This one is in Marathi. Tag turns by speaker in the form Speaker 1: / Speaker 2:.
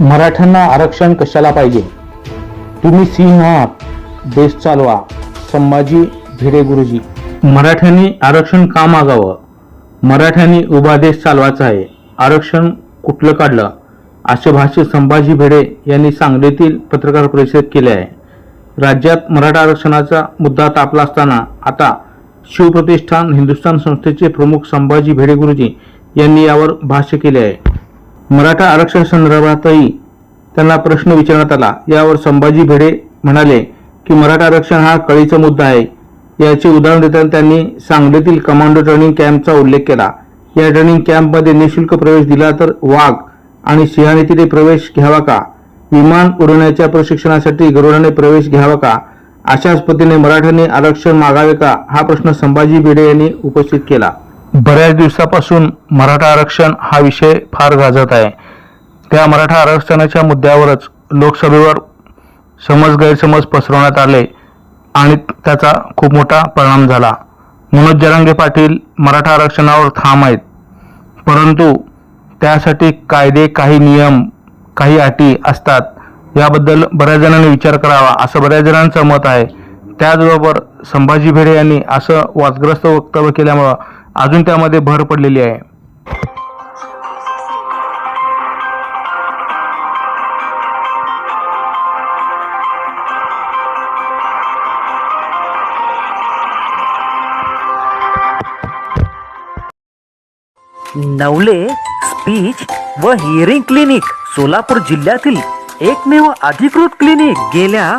Speaker 1: मराठ्यांना आरक्षण कशाला पाहिजे? तुम्ही सिंह आहात देश चालवा संभाजी भिडे गुरुजी. मराठ्यांनी आरक्षण का मागावं? मराठ्यांनी उभा देश चालवायचा आहे आरक्षण कुठलं काढलं? असे भाष्य संभाजी भिडे यांनी सांगलीतील पत्रकार परिषदेत केले आहे. राज्यात मराठा आरक्षणाचा मुद्दा तापला असताना आता शिवप्रतिष्ठान हिंदुस्थान संस्थेचे प्रमुख संभाजी भिडे गुरुजी यांनी यावर भाष्य केले आहे. मराठा आरक्षण संदर्भातही त्यांना प्रश्न विचारण्यात आला. यावर संभाजी भिडे म्हणाले की मराठा आरक्षण हा कळीचा मुद्दा आहे. याचे उदाहरण देताना त्यांनी सांगलीतील कमांडो ट्रेनिंग कॅम्पचा उल्लेख केला. या ट्रेनिंग कॅम्पमध्ये निशुल्क प्रवेश दिला तर वाघ आणि सिंहाने तिथे प्रवेश घ्यावा का? विमान उडवण्याच्या प्रशिक्षणासाठी गरुडाने प्रवेश घ्यावा का? अशाच पद्धतीने मराठ्यांनी आरक्षण मागावे का? हा प्रश्न संभाजी भिडे यांनी उपस्थित केला. बऱ्याच दिवसापासून मराठा आरक्षण हा विषय फार गाजत आहे. त्या मराठा आरक्षणाच्या मुद्द्यावरच लोकसभेवर समज गैरसमज पसरवण्यात आले आणि त्याचा खूप मोठा परिणाम झाला. मनोज जरांगे पाटील मराठा आरक्षणावर ठाम आहेत. परंतु त्यासाठी कायदे काही नियम काही अटी असतात. याबद्दल बऱ्याच जणांनी विचार करावा असं बऱ्याच जणांचं मत आहे. त्याचबरोबर संभाजी भिडे यांनी असं वादग्रस्त वक्तव्य केल्यामुळं अजून त्यामध्ये भर पडलेली आहे.
Speaker 2: नवले स्पीच व हिअरिंग क्लिनिक सोलापूर जिल्ह्यातील एकमेव अधिकृत क्लिनिक गेल्या